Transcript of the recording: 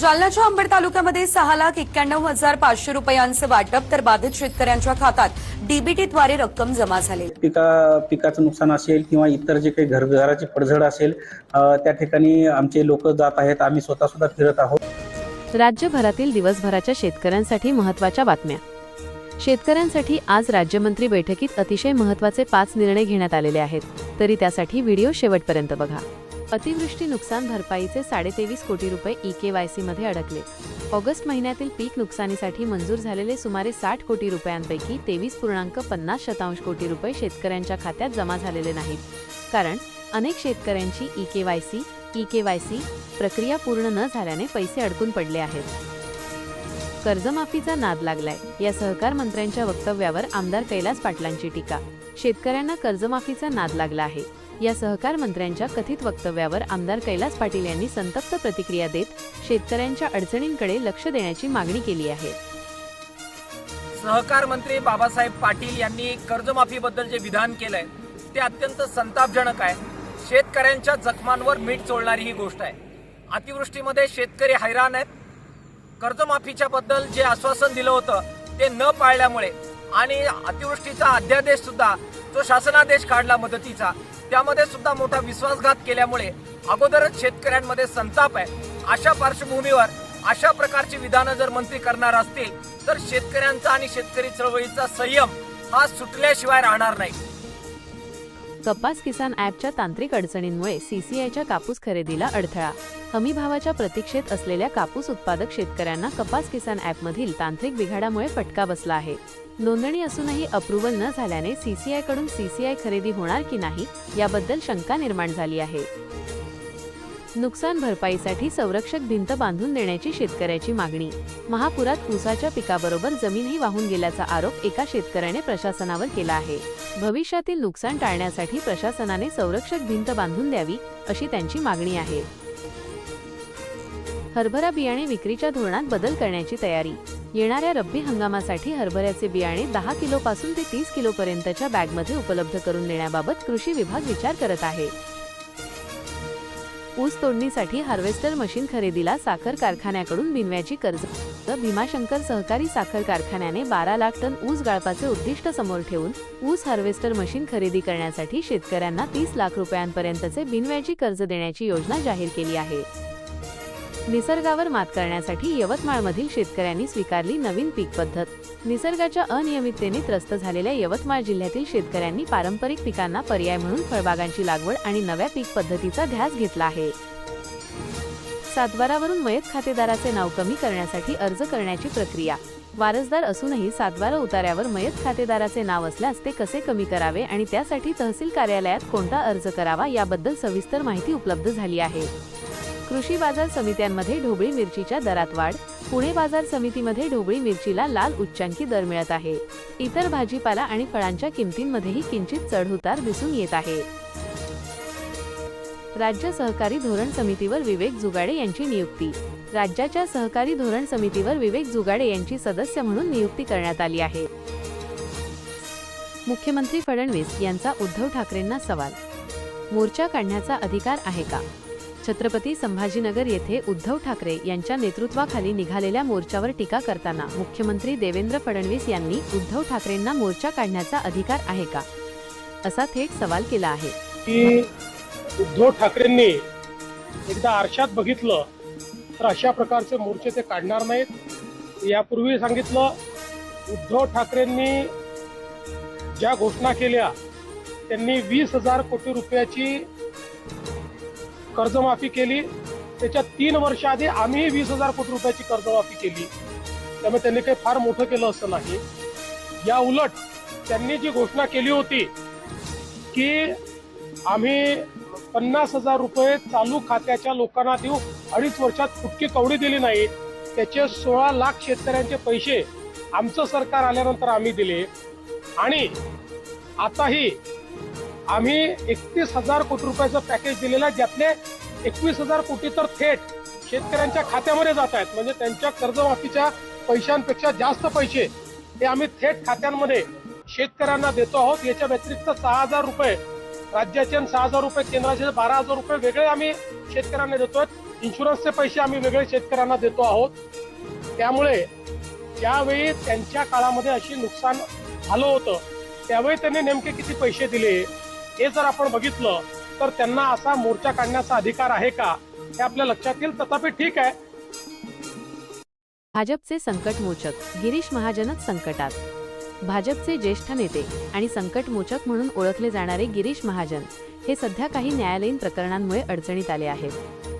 जालन्याच्या अंबड तालुक्यामध्ये सहा लाख एक्क्याण्णव हजार पाचशे रुपयांचं वाटप तर बाधित शेतकऱ्यांच्या खात्यात डीबीटीद्वारे रक्कम जमा झाली. पिका पिकाचं नुकसान असेल किंवा इतर जे काही घर घराची पडझड असेल त्या ठिकाणी आमचे लोक जात आहेत. आम्ही स्वतः सुद्धा फिरत आहोत. राज्यभरातील दिवसभराच्या शेतकऱ्यांसाठी महत्त्वाच्या बातम्या. शेतकऱ्यांसाठी आज राज्यमंत्री बैठकीत अतिशय महत्त्वाचे पाच निर्णय घेण्यात आलेले आहेत. तरी त्यासाठी व्हिडिओ शेवटपर्यंत बघा. अतिवृष्टी नुकसान भरपाईचे साडेतेवीस कोटी रुपये ई के वाय सीमध्ये अडकले. ऑगस्ट महिन्यातील पीक नुकसानीसाठी मंजूर झालेले सुमारे साठ कोटी रुपयांपैकी तेवीस पूर्णांक पन्नास शतांश कोटी रुपये शेतकऱ्यांच्या खात्यात जमा झालेले नाहीत. कारण अनेक शेतकऱ्यांची E K Y C E K Y C प्रक्रिया पूर्ण न झाल्याने पैसे अडकून पडले आहेत. कर्जमाफीचा नाद लागलाय. या सहकार मंत्र्यांच्या वक्तव्यावर आमदार कैलास पाटलांची टीका. शेतकऱ्यांना कर्जमाफीचा नाद लागला आहे. या सहकार मंत्र्यांच्या कथित वक्तव्यावर आमदार कैलास पाटील यांनी संतप्त प्रतिक्रिया देत शेतकऱ्यांच्या अडचणींकडे लक्ष देण्याची मागणी केली आहे. सहकार मंत्री बाबासाहेब पाटील यांनी कर्जमाफीबद्दल जे विधान केलंय ते अत्यंत संतापजनक आहे. शेतकऱ्यांच्या जखमांवर मीठ चोळणारी ही गोष्ट आहे. अतिवृष्टीमध्ये शेतकरी हैराण आहेत. कर्जमाफीच्या बद्दल जे आश्वासन दिलं होतं ते न पाळल्यामुळे आणि अतिवृष्टीचा अध्यादेश सुद्धा जो शासनादेश काढला मदतीचा त्यामध्ये सुद्धा मोठा विश्वासघात केल्यामुळे अगोदरच शेतकऱ्यांमध्ये संताप आहे. अशा पार्श्वभूमीवर अशा प्रकारची विधानं जर मंत्री करणार असतील तर शेतकऱ्यांचा आणि शेतकरी चळवळीचा संयम हा सुटल्याशिवाय राहणार नाही. कपास किसान ॲपच्या तांत्रिक अडचणींमुळे सीसीआयच्या कापूस खरेदीला अडथळा हमी भावाच्या प्रतीक्षेत असलेल्या कापूस उत्पादक शेतकऱ्यांना कपास किसान ॲपमधील तांत्रिक बिघाडामुळे फटका बसला आहे. नोंदणी असूनही अप्रुव्हल न झाल्याने सीसीआयकडून सीसीआय खरेदी होणार की नाही याबद्दल शंका निर्माण झाली आहे. नुकसान भरपाईसाठी संरक्षक भिंत बांधून देण्याची शेतकऱ्याची मागणी. महापुरात ऊसाच्या पिकाबरोबर जमीनही वाहून गेल्याचा आरोप एका शेतकऱ्याने प्रशासनावर केला आहे. भविष्यातील नुकसान टाळण्यासाठी प्रशासनाने संरक्षक भिंत बांधून द्यावी अशी त्यांची मागणी आहे. हरभरा बियाणे विक्रीच्या धोरणात बदल करण्याची तयारी. येणाऱ्या रब्बी हंगामासाठी हरभऱ्याचे बियाणे दहा किलो पासून ते तीस किलो पर्यंतच्या बॅगमध्ये उपलब्ध करून देण्याबाबत कृषी विभाग विचार करत आहे. ऊस तोडणीसाठी हार्वेस्टर मशीन खरेदीला साखर कारखान्याकडून बिनव्याची कर्ज. भीमाशंकर सहकारी साखर कारखान्याने बारा लाख टन ऊस गाळपाचे उद्दिष्ट समोर ठेवून ऊस हार्वेस्टर मशीन खरेदी करण्यासाठी शेतकऱ्यांना तीस लाख रुपयांपर्यंतचे बिनव्याजी कर्ज देण्याची योजना जाहीर केली आहे. निसर्गावर मात करण्यासाठी यवतमाळमधील शेतकऱ्यांनी स्वीकारली नवीन पीक पद्धत. निसर्गाच्या अनियमिततेने त्रस्त झालेल्या यवतमाळ जिल्ह्यातील शेतकऱ्यांनी पारंपरिक पिकांना पर्याय म्हणून फळबागांची लागवड आणि नव्या पीक पद्धतीचा ध्यास घेतला आहे. सातबारावरून मयत खातेदाराचे नाव कमी करण्यासाठी अर्ज करण्याची प्रक्रिया. वारसदार असूनही सातबारा उतार्यावर मयत खातेदाराचे नाव असल्यास ते कसे कमी करावे आणि त्यासाठी तहसील कार्यालयात कोणता अर्ज करावा याबद्दल सविस्तर माहिती उपलब्ध झाली आहे. कृषी बाजार समित्यांमध्ये ढोबळी मिरचीच्या दरात वाढ. पुणे बाजार समितीमध्ये ढोबळी मिरचीला लाल उच्चांकी दर मिळत आहे. इतर भाजीपाला आणि फळांच्या किमतींमध्येही किंचित चढउतार दिसून येत आहे. राज्य सहकारी धोरण समितीवर विवेक जुगाडे यांची नियुक्ती. राज्याच्या सहकारी धोरण समितीवर विवेक जुगाडे यांची सदस्य म्हणून नियुक्ती करण्यात आली आहे. मुख्यमंत्री फडणवीस यांचा उद्धव ठाकरेंना सवाल. मोर्चा काढण्याचा अधिकार आहे का? छत्रपती संभाजीनगर येथे उद्धव ठाकरे यांच्या नेतृत्वाखाली निघालेल्या मोर्चावर टीका करताना मुख्यमंत्री देवेंद्र फडणवीस यांनी उद्धव ठाकरेंना मोर्चा काढण्याचा अधिकार आहे का? असा थेट सवाल केला आहे. की उद्धव ठाकरेंनी एकदा आरशात बघितलं तर अशा प्रकारचे मोर्चे ते काढणार नाहीत. यापूर्वी सांगितलं उद्धव ठाकरेंनी ज्या घोषणा केल्या त्यांनी वीस हजार कोटी रुपयाची कर्जमाफी केली. त्याच्या तीन वर्ष आधी आम्ही वीस हजार कोटी रुपयाची कर्जमाफी केली. त्यामुळे त्यांनी काही फार मोठं केलं असं नाही. या उलट त्यांनी जी घोषणा केली होती की आम्ही पन्नास हजार रुपये चालू खात्याच्या लोकांना देऊ अडीच वर्षात फुटकी कवडी दिली नाही. त्याचे सोळा लाख शेतकऱ्यांचे पैसे आमचं सरकार आल्यानंतर आम्ही दिले. आणि आताही आम्ही एकतीस हजार कोटी रुपयाचं पॅकेज दिलेलं आहे ज्यातले एकवीस हजार कोटी तर थेट शेतकऱ्यांच्या खात्यामध्ये जात आहेत. म्हणजे त्यांच्या कर्जमाफीच्या पैशांपेक्षा जास्त पैसे हे आम्ही थेट खात्यांमध्ये शेतकऱ्यांना देतो आहोत. याच्या व्यतिरिक्त सहा हजार रुपये राज्याचे सहा हजार रुपये केंद्राचे बारा हजार रुपये वेगळे आम्ही शेतकऱ्यांना देतोय. इन्शुरन्सचे पैसे आम्ही वेगळे शेतकऱ्यांना देतो आहोत. त्यामुळे ज्यावेळी त्यांच्या काळामध्ये अशी नुकसान झालं होतं त्यावेळी त्यांनी नेमके किती पैसे दिले? हे जर आपण बघितलं तर त्यांना असा मोर्चा काढण्याचा अधिकार आहे का? हे आपल्या लक्षात येईल तथापि ठीक आहे. भाजपचे संकटमोचक गिरीश महाजनच संकटात. भाजपचे ज्येष्ठ नेते आणि संकटमोचक म्हणून ओळखले जाणारे गिरीश महाजन हे सध्या काही न्यायालयीन प्रकरणांमुळे अडचणीत आले आहेत.